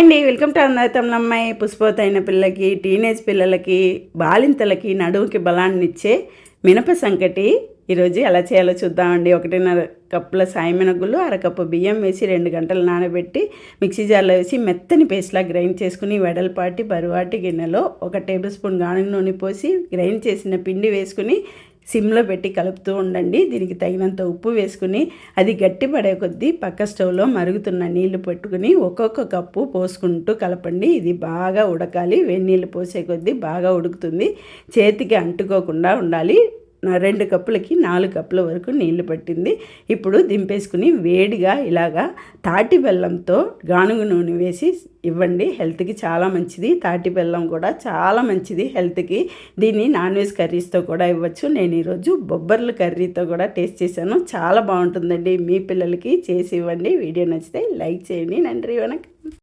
Hi అండి welcome to అందరితం అమ్మాయి పుష్పోతైన పిల్లకి టీనేజ్ పిల్లలకి బాలింతలకి నడువుకి బలాన్ని ఇచ్చే మినప సంకటి. ఈరోజు ఎలా చేయాలో చూద్దామండి. ఒకటిన్నర కప్పుల సాయి సాయమినగుళ్ళు అరకప్పు బియ్యం వేసి రెండు గంటలు నానబెట్టి మిక్సీ జార్లో వేసి మెత్తని పేస్ట్లా గ్రైండ్ చేసుకుని వెడల్పాటి బరువాటి గిన్నెలో ఒక టేబుల్ స్పూన్ గానుగ నూనె పోసి గ్రైండ్ చేసిన పిండి వేసుకుని సిమ్లో పెట్టి కలుపుతూ ఉండండి. దీనికి తగినంత ఉప్పు వేసుకుని అది గట్టి పడే కొద్దీ పక్క స్టవ్లో మరుగుతున్న నీళ్ళు పెట్టుకుని ఒక్కొక్క కప్పు పోసుకుంటూ కలపండి. ఇది బాగా ఉడకాలి. వేడి నీళ్ళు పోసే కొద్దీ బాగా ఉడుకుతుంది. చేతికి అంటుకోకుండా ఉండాలి. రెండు కప్పులకి నాలుగు కప్పుల వరకు నీళ్ళు పట్టింది. ఇప్పుడు దింపేసుకుని వేడిగా ఇలాగా తాటి బెల్లంతో గానుగ నూనె వేసి ఇవ్వండి. హెల్త్కి చాలా మంచిది. తాటి బెల్లం కూడా చాలా మంచిది హెల్త్కి. దీన్ని నాన్ వెజ్ కర్రీస్తో కూడా ఇవ్వచ్చు. నేను ఈరోజు బొబ్బర్లు కర్రీతో కూడా టేస్ట్ చేశాను. చాలా బాగుంటుందండి. మీ పిల్లలకి చేసి ఇవ్వండి. వీడియో నచ్చితే లైక్ చేయండి. నండ్రి వనక్.